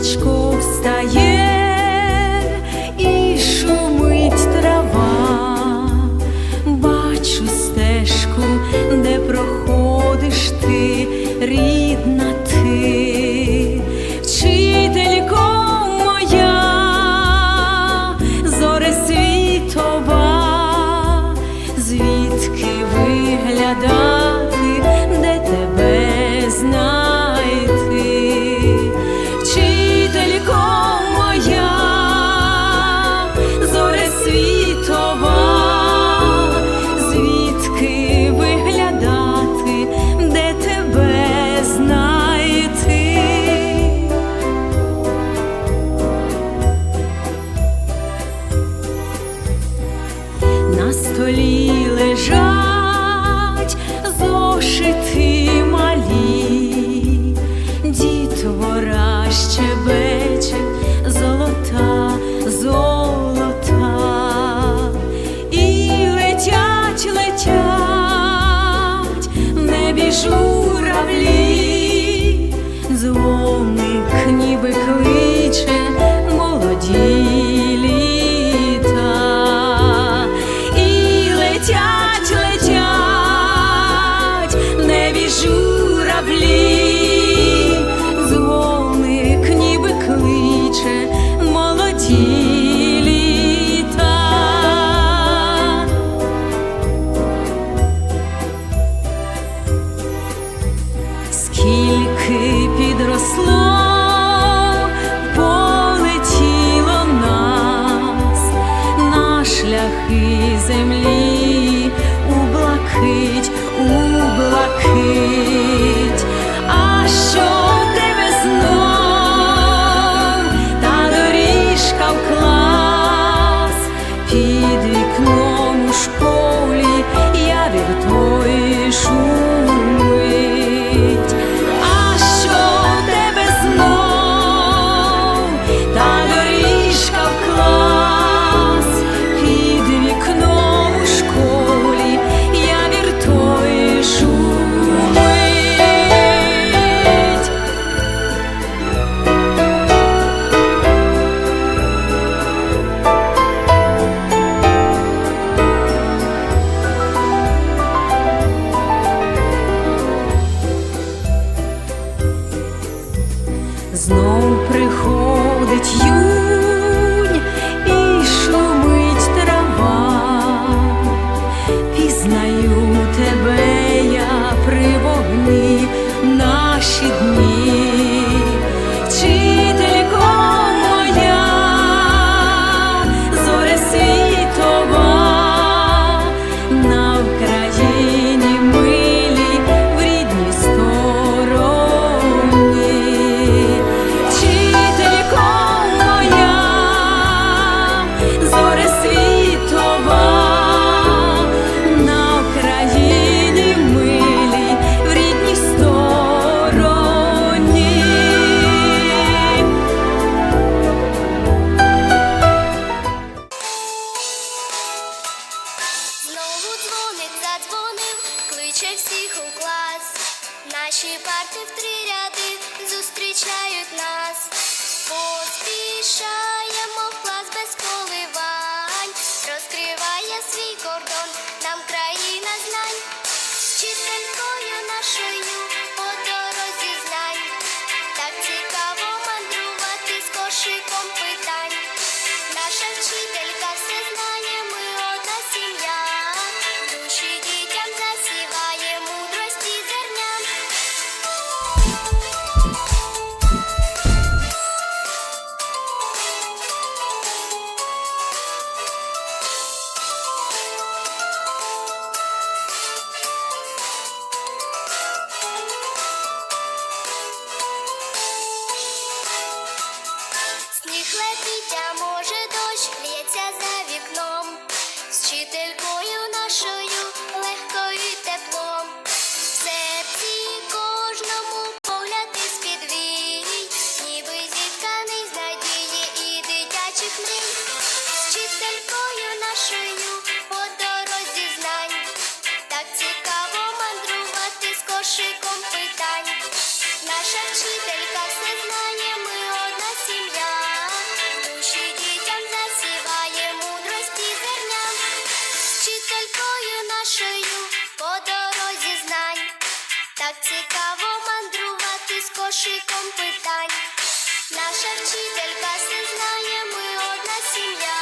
сонечко встає і шумить трава, бачу стежку, де проходиш ти, рідна ти, вчителько моя, зоре світова, звідки виглядати, де тебе знайти, На столі лежать зошити малі, дітвора щебече, золота, золота, і летять, летять в небі журавлі, дзвоник ніби кличе землі у блакить, у блакить, ödeyeceğim Так цікаво мандрувати з кошиком питань. Наша вчителька все знає, ми одна сім'я.